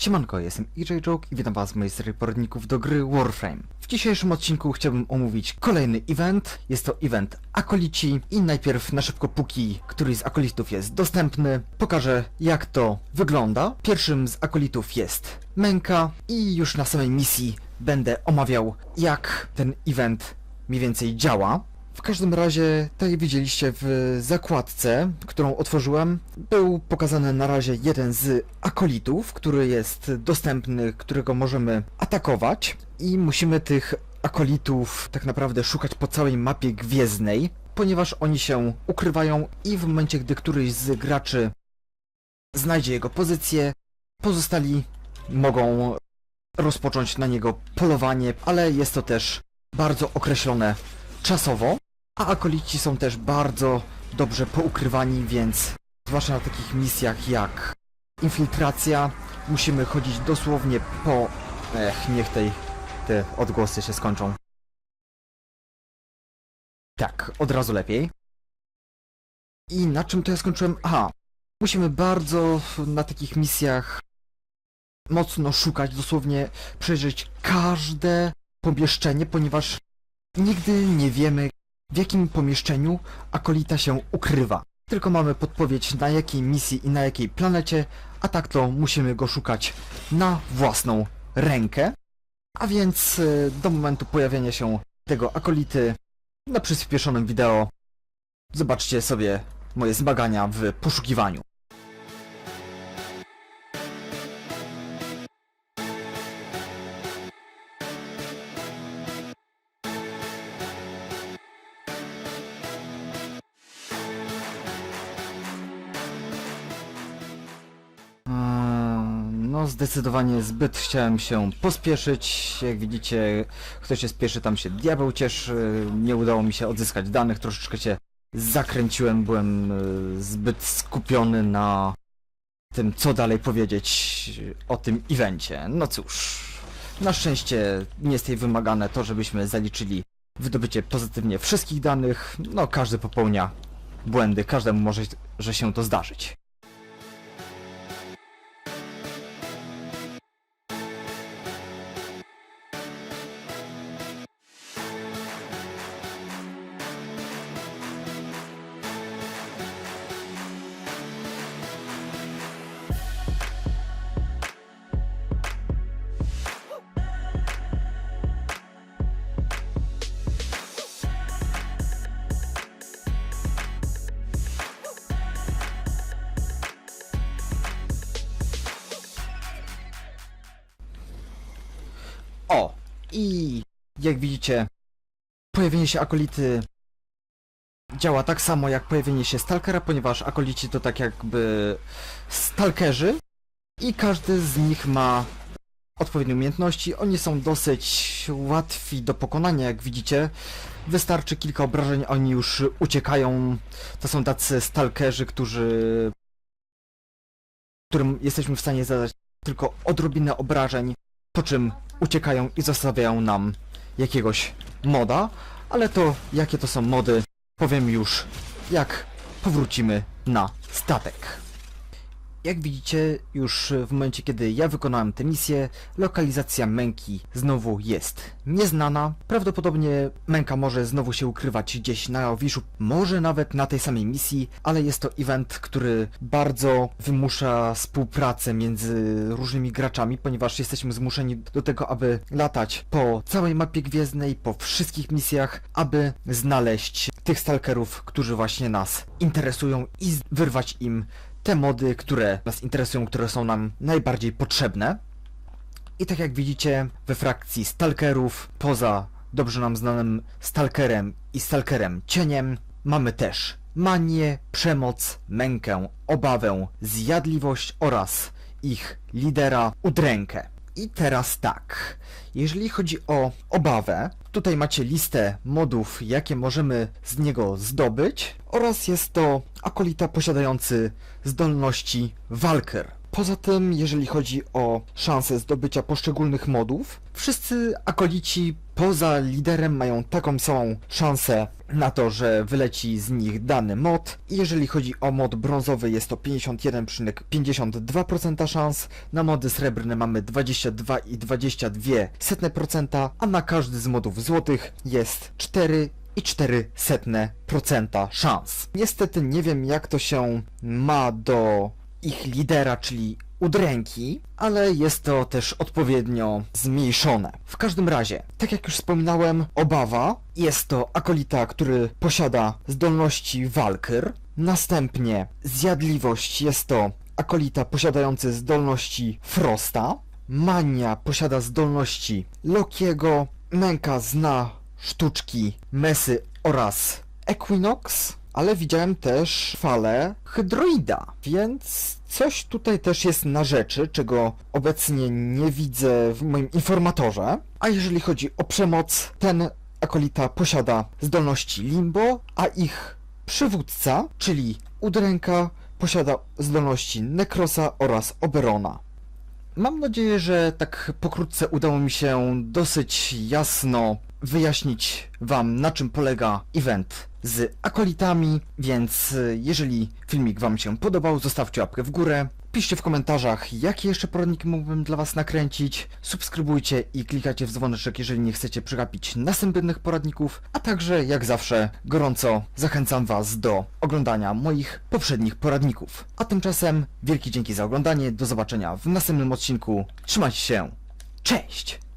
Siemanko, jestem EJ Joke i witam was w mojej serii poradników do gry Warframe. W dzisiejszym odcinku chciałbym omówić kolejny event. Jest to event Akolici i najpierw na szybko póki któryś z akolitów jest dostępny, pokażę jak to wygląda. Pierwszym z akolitów jest Menka i już na samej misji będę omawiał jak ten event mniej więcej działa. W każdym razie, tak jak widzieliście w zakładce, którą otworzyłem, był pokazany na razie jeden z akolitów, który jest dostępny, którego możemy atakować. I musimy tych akolitów tak naprawdę szukać po całej mapie gwiezdnej, ponieważ oni się ukrywają i w momencie, gdy któryś z graczy znajdzie jego pozycję, pozostali mogą rozpocząć na niego polowanie, ale jest to też bardzo określone czasowo, a akolici są też bardzo dobrze poukrywani, więc zwłaszcza na takich misjach jak infiltracja musimy chodzić dosłownie po... Ech, niech tej, te odgłosy się skończą. Tak, od razu lepiej. I na czym to ja skończyłem? Aha, musimy bardzo na takich misjach mocno szukać, dosłownie przejrzeć każde pomieszczenie, ponieważ nigdy nie wiemy, w jakim pomieszczeniu akolita się ukrywa. Tylko mamy podpowiedź na jakiej misji i na jakiej planecie, a tak to musimy go szukać na własną rękę. A więc y, do momentu pojawienia się tego akolity na przyspieszonym wideo zobaczcie sobie moje zmagania w poszukiwaniu. No, zdecydowanie zbyt chciałem się pospieszyć. Jak widzicie, kto się spieszy, tam się diabeł cieszy. Nie udało mi się odzyskać danych, troszeczkę się zakręciłem, byłem e, zbyt skupiony na tym, co dalej powiedzieć o tym evencie. No cóż, na szczęście nie jest jej wymagane to, żebyśmy zaliczyli wydobycie pozytywnie wszystkich danych. No, każdy popełnia błędy, każdemu może że się to zdarzyć. O! I jak widzicie, pojawienie się akolity działa tak samo jak pojawienie się stalkera, ponieważ akolici to tak jakby stalkerzy i każdy z nich ma odpowiednie umiejętności. Oni są dosyć łatwi do pokonania, jak widzicie. Wystarczy kilka obrażeń, oni już uciekają. To są tacy stalkerzy, którzy którym jesteśmy w stanie zadać tylko odrobinę obrażeń, po czym uciekają i zostawiają nam jakiegoś moda, ale to jakie to są mody powiem już jak powrócimy na statek. Jak widzicie, już w momencie kiedy ja wykonałem tę misję, lokalizacja Męki znowu jest nieznana. Prawdopodobnie Męka może znowu się ukrywać gdzieś na Wiszu, może nawet na tej samej misji, ale jest to event, który bardzo wymusza współpracę między różnymi graczami, ponieważ jesteśmy zmuszeni do tego, aby latać po całej mapie gwiezdnej, po wszystkich misjach, aby znaleźć tych stalkerów, którzy właśnie nas interesują i wyrwać im te mody, które nas interesują, które są nam najbardziej potrzebne. I tak jak widzicie, we frakcji stalkerów, poza dobrze nam znanym stalkerem i stalkerem cieniem, mamy też manię, przemoc, mękę, obawę, zjadliwość oraz ich lidera udrękę. I teraz tak, jeżeli chodzi o obawę, tutaj macie listę modów, jakie możemy z niego zdobyć oraz jest to akolita posiadający zdolności Walker. Poza tym, jeżeli chodzi o szanse zdobycia poszczególnych modów, wszyscy akolici poza liderem mają taką samą szansę na to, że wyleci z nich dany mod. Jeżeli chodzi o mod brązowy, jest to 51,52% szans, na mody srebrne mamy 22,22%, a na każdy z modów złotych jest 4 i 4% szans. Niestety nie wiem jak to się ma do ich lidera, czyli udręki, ale jest to też odpowiednio zmniejszone. W każdym razie, tak jak już wspominałem, obawa jest to akolita, który posiada zdolności Walkyr. Następnie zjadliwość jest to akolita posiadający zdolności Frosta. Mania posiada zdolności Lokiego. Męka zna sztuczki Mesy oraz Equinox, ale widziałem też falę Hydroida, więc coś tutaj też jest na rzeczy, czego obecnie nie widzę w moim informatorze. A jeżeli chodzi o przemoc, ten akolita posiada zdolności Limbo, a ich przywódca, czyli Udręka, posiada zdolności Nekrosa oraz Oberona. Mam nadzieję, że tak pokrótce udało mi się dosyć jasno wyjaśnić Wam, na czym polega event z akolitami, więc y, jeżeli filmik Wam się podobał, zostawcie łapkę w górę, piszcie w komentarzach, jakie jeszcze poradniki mógłbym dla Was nakręcić, subskrybujcie i klikajcie w dzwoneczek, jeżeli nie chcecie przegapić następnych poradników, a także, jak zawsze, gorąco zachęcam Was do oglądania moich poprzednich poradników. A tymczasem wielkie dzięki za oglądanie, do zobaczenia w następnym odcinku, trzymajcie się, cześć!